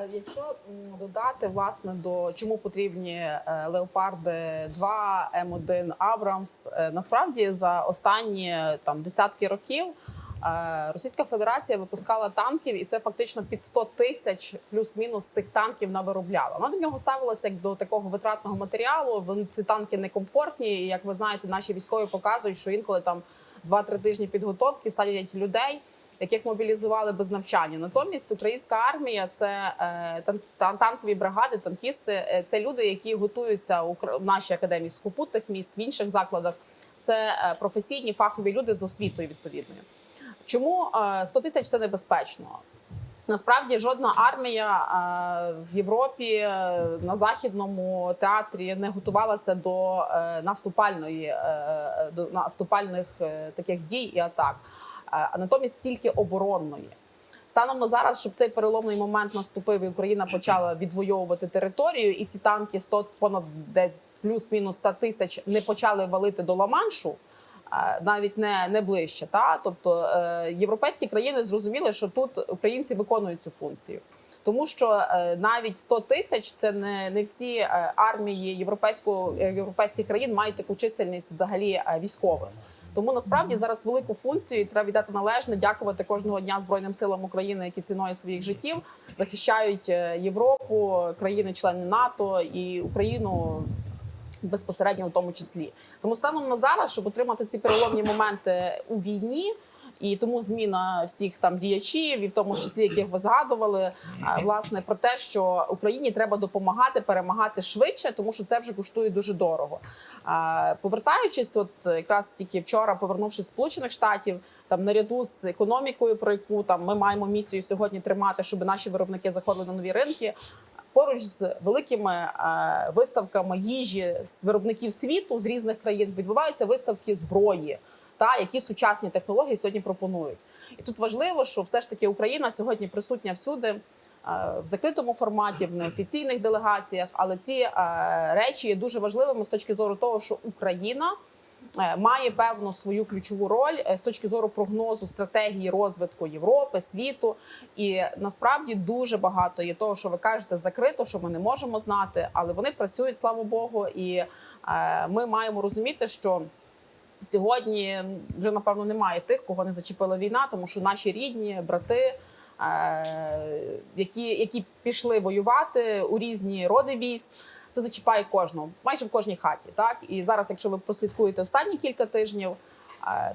Е, Якщо додати власне до чому потрібні е, леопарди 2, М1 Абрамс, е, насправді за останні там десятки років е, Російська Федерація випускала танків, і це фактично під 100 тисяч плюс-мінус цих танків на виробляла. Вона до нього ставилася як до такого витратного матеріалу. Вони ці танки некомфортні. І як ви знаєте, наші військові показують, що інколи там 2-3 тижні підготовки садять людей яких мобілізували без навчання. Натомість українська армія це е, тан- тан- танкові бригади, танкісти. е, Це люди, які готуються у нашій академії сухопутних міст, в інших закладах. Це е, професійні фахові люди з освітою відповідною. Чому е, 100 тисяч це небезпечно? Насправді жодна армія в Європі на західному театрі не готувалася до наступальної до наступальних таких дій і атак, а натомість тільки оборонної. Станом на зараз, щоб цей переломний момент наступив, і Україна почала відвоювати територію, і ці танки 100, понад десь плюс-мінус 100 тисяч не почали валити до Ла-Маншу, навіть не, не ближче. Та тобто е, європейські країни зрозуміли, що тут українці виконують цю функцію. Тому що е, навіть 100 тисяч це не, не всі е, армії європейського європейських країн мають таку чисельність взагалі військових. Тому насправді зараз велику функцію і треба віддати належне, дякувати кожного дня збройним силам України, які ціною своїх життів захищають е, Європу, країни-члени НАТО і Україну. Безпосередньо в тому числі, тому станом на зараз, щоб отримати ці переломні моменти у війні, і тому зміна всіх там діячів, і в тому числі яких ви згадували, власне про те, що Україні треба допомагати перемагати швидше, тому що це вже коштує дуже дорого. Повертаючись, от якраз тільки вчора, повернувшись з Сполучених Штатів, там наряду з економікою, про яку там ми маємо місію сьогодні тримати, щоб наші виробники заходили на нові ринки. Поруч з великими е, виставками їжі з виробників світу з різних країн відбуваються виставки зброї, та які сучасні технології сьогодні пропонують. І тут важливо, що все ж таки Україна сьогодні присутня всюди. В закритому форматі, в неофіційних делегаціях, але ці е, речі є дуже важливими з точки зору того, що Україна е, має певну свою ключову роль е, з точки зору прогнозу стратегії розвитку Європи, світу. І насправді дуже багато є того, що ви кажете, закрито, що ми не можемо знати, але вони працюють, слава Богу, і ми маємо розуміти, що. Сьогодні вже напевно немає тих, кого не зачепила війна, тому що наші рідні брати, е, які, які пішли воювати у різні роди військ, це зачіпає кожного, майже в кожній хаті. Так і зараз, якщо ви прослідкуєте останні кілька тижнів,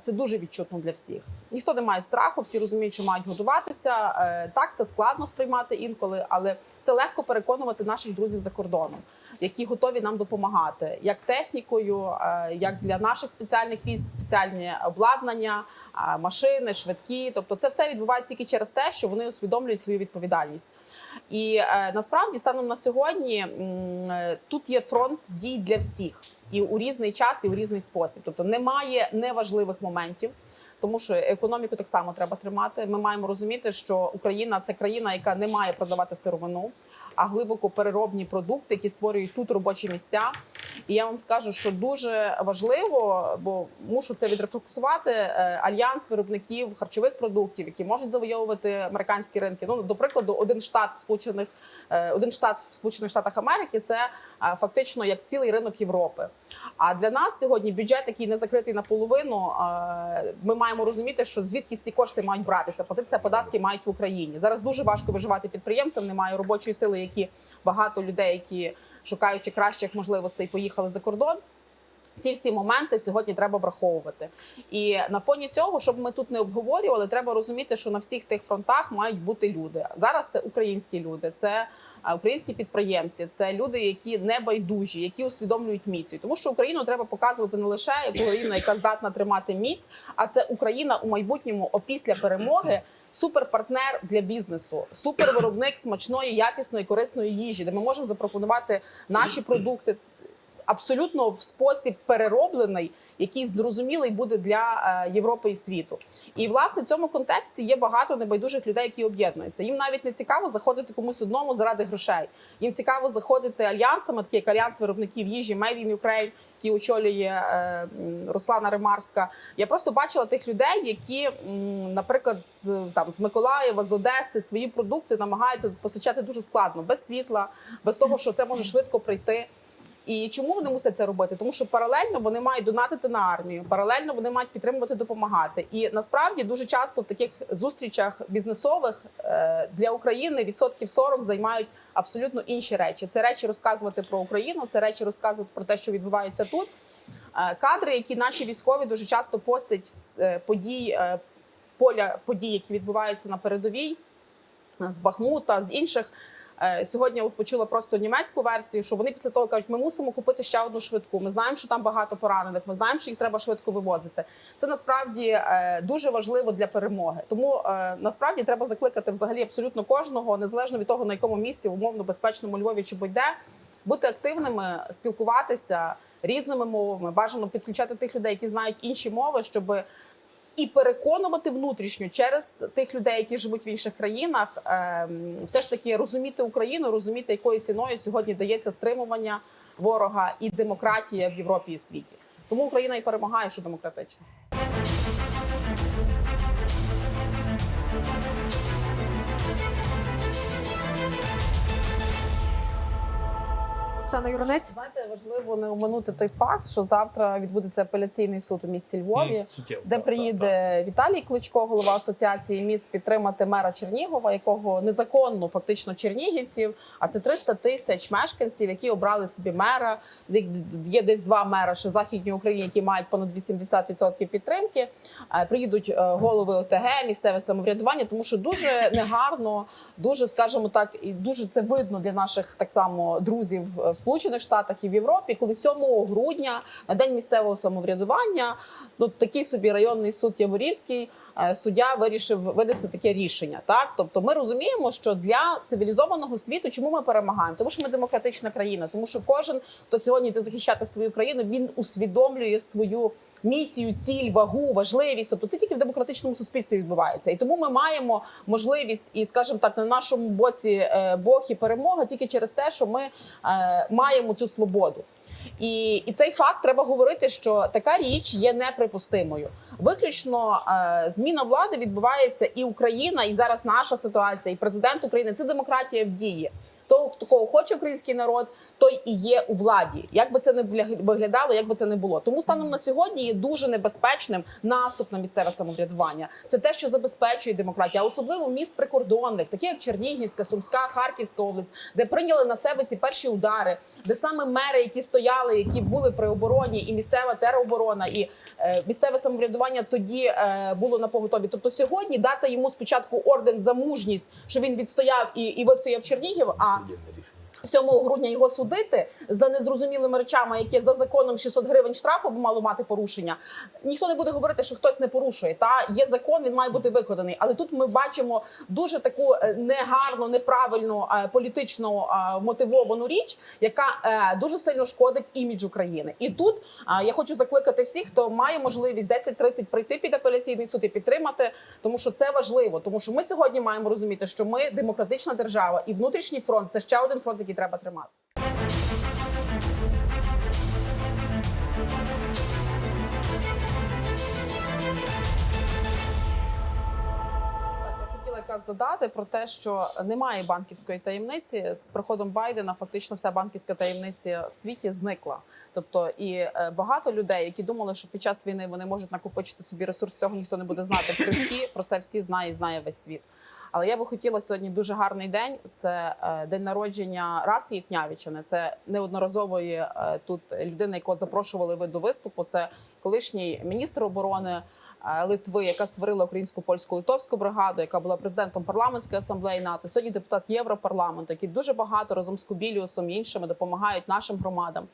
це дуже відчутно для всіх. Ніхто не має страху, всі розуміють, що мають готуватися. Е, Так, це складно сприймати інколи, але це легко переконувати наших друзів за кордоном, які готові нам допомагати, як технікою, е, як для наших спеціальних військ, спеціальні обладнання, е, машини, швидкі. Тобто, це все відбувається тільки через те, що вони усвідомлюють свою відповідальність. І е, насправді, станом на сьогодні, е, тут є фронт дій для всіх. І у різний час, і у різний спосіб. Тобто немає неважливих моментів, тому що економіку так само треба тримати. Ми маємо розуміти, що Україна це країна, яка не має продавати сировину, а глибоко переробні продукти, які створюють тут робочі місця. І я вам скажу, що дуже важливо, бо мушу це відрефлексувати. е, Альянс виробників харчових продуктів, які можуть завойовувати американські ринки. Ну до прикладу, один штат сполучених е, один штат в Сполучених Штатах Америки це е, фактично як цілий ринок Європи. А для нас сьогодні бюджет, який не закритий наполовину, ми маємо розуміти, що звідки ці кошти мають братися. Платитися податки мають в Україні. Зараз дуже важко виживати підприємцям. Немає робочої сили, які багато людей, які шукаючи кращих можливостей, поїхали за кордон. Ці всі моменти сьогодні треба враховувати. І на фоні цього, щоб ми тут не обговорювали, треба розуміти, що на всіх тих фронтах мають бути люди. Зараз це українські люди, це українські підприємці, це люди, які не байдужі, які усвідомлюють місію. Тому що Україну треба показувати не лише як Україна, яка здатна тримати міць, а це Україна у майбутньому опісля перемоги. Суперпартнер для бізнесу, супервиробник смачної, якісної, корисної їжі, де ми можемо запропонувати наші продукти абсолютно в спосіб перероблений, який зрозумілий буде для е, Європи і світу. І власне в цьому контексті є багато небайдужих людей, які об'єднуються. Їм навіть не цікаво заходити комусь одному заради грошей. Їм цікаво заходити альянсами, такі як альянс виробників їжі Made in Ukraine, який очолює е, Руслана Ремарська. Я просто бачила тих людей, які, наприклад, з там з Миколаєва, з Одеси свої продукти намагаються постачати дуже складно, без світла, без того, що це може швидко прийти. І чому вони мусять це робити? Тому що паралельно вони мають донатити на армію, паралельно вони мають підтримувати, допомагати. І насправді дуже часто в таких зустрічах бізнесових е, для України відсотків 40 займають абсолютно інші речі. Це речі розказувати про Україну, це речі розказувати про те, що відбувається тут. Е, Кадри, які наші військові дуже часто постять з е, подій поля подій, які відбуваються на передовій з Бахмута, з інших. Е, Сьогодні от почула просто німецьку версію, що вони після того кажуть, ми мусимо купити ще одну швидку. Ми знаємо, що там багато поранених. Ми знаємо, що їх треба швидко вивозити. Це насправді е, дуже важливо для перемоги. Тому е, насправді треба закликати взагалі абсолютно кожного, незалежно від того на якому місці, в умовно безпечному Львові чи будь-де, бути активними, спілкуватися різними мовами. Бажано підключати тих людей, які знають інші мови, щоб і переконувати внутрішньо через тих людей, які живуть в інших країнах, ем, все ж таки розуміти Україну, розуміти, якою ціною сьогодні дається стримування ворога і демократія в Європі і світі. Тому Україна і перемагає, що демократично. Оксана Юронець. Знаєте, важливо не оминути той факт, що завтра відбудеться апеляційний суд у місті Львові. Суттєво, де так, приїде Віталій Кличко, голова асоціації міст, підтримати мера Чернігова, якого незаконно фактично чернігівців. А це 300 тисяч мешканців, які обрали собі мера. Є десь два мера ще в західній Україні, які мають понад 80% підтримки. Е, Приїдуть е, голови ОТГ, місцеве самоврядування, тому що дуже негарно, дуже скажімо так, і дуже це видно для наших так само друзів в Сполучених Штатах і в Європі, коли 7 грудня на день місцевого самоврядування ну такий собі районний суд Яворівський е, суддя вирішив винести таке рішення. Так, тобто, ми розуміємо, що для цивілізованого світу, чому ми перемагаємо? Тому що ми демократична країна, тому що кожен, хто сьогодні йде захищати свою країну, він усвідомлює свою. Місію, ціль, вагу, важливість, тобто це тільки в демократичному суспільстві відбувається, і тому ми маємо можливість, і скажімо так, на нашому боці е, Бог і перемога тільки через те, що ми е, маємо цю свободу. І, і цей факт треба говорити, що така річ є неприпустимою. Виключно е, зміна влади відбувається і Україна, і зараз наша ситуація, і президент України це демократія в дії. Хто кого хоче український народ, той і є у владі. Як би це не виглядало, як би це не було. Тому станом на сьогодні є дуже небезпечним наступ на місцеве самоврядування. Це те, що забезпечує демократію, а особливо міст прикордонних, такі як Чернігівська, Сумська, Харківська область, де прийняли на себе ці перші удари, де саме мери, які стояли, які були при обороні, і місцева тероборона, і е, місцеве самоврядування тоді е, було на поготові. Тобто сьогодні дати йому спочатку орден за мужність, що він відстояв і, і вистояв Чернігів. А value in the 7 грудня його судити за незрозумілими речами, які за законом 600 гривень штрафу б мало мати порушення. Ніхто не буде говорити, що хтось не порушує. Та є закон, він має бути виконаний. Але тут ми бачимо дуже таку е, негарну, неправильну е, політично е, мотивовану річ, яка дуже сильно шкодить іміджу країни. І тут я хочу закликати всіх, хто має можливість 10-30 прийти під апеляційний суд і підтримати, тому що це важливо. Тому що ми сьогодні маємо розуміти, що ми демократична держава, і внутрішній фронт це ще один фронт, який треба тримати. Якраз додати про те, що немає банківської таємниці. З приходом Байдена фактично вся банківська таємниця в світі зникла. Тобто, і е, багато людей, які думали, що під час війни вони можуть накопичити собі ресурс, цього ніхто не буде знати. В крипті про це всі знає і знає весь світ. Але я би хотіла сьогодні дуже гарний день. Це е, день народження Раси Єпнявічини. Це неодноразової е, тут людини, яку запрошували ви до виступу. Це колишній міністр оборони Литви, яка створила українську польську литовську бригаду, яка була президентом парламентської асамблеї НАТО. Сьогодні депутат Європарламенту, який дуже багато разом з Кубіліусом і іншими допомагають нашим громадам.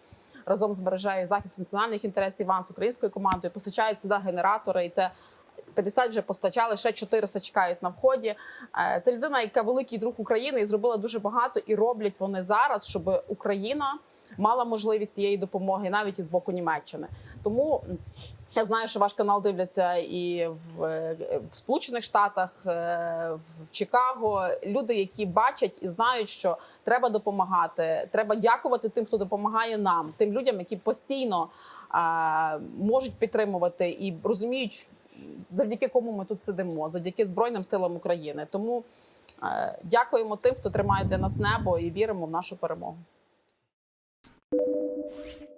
Разом збережає захист національних інтересів ВАНС українською командою, постачають сюди генератори, і це 50 вже постачали, ще 400 чекають на вході. Е, Це людина, яка великий друг України і зробила дуже багато, і роблять вони зараз, щоб Україна мала можливість цієї допомоги навіть і з боку Німеччини. Тому я знаю, що ваш канал дивляться і в, е, в Сполучених Штатах, е, в Чикаго. Люди, які бачать і знають, що треба допомагати. Треба дякувати тим, хто допомагає нам, тим людям, які постійно е, можуть підтримувати і розуміють, завдяки кому ми тут сидимо, завдяки Збройним силам України. Тому е, дякуємо тим, хто тримає для нас небо, і віримо в нашу перемогу. you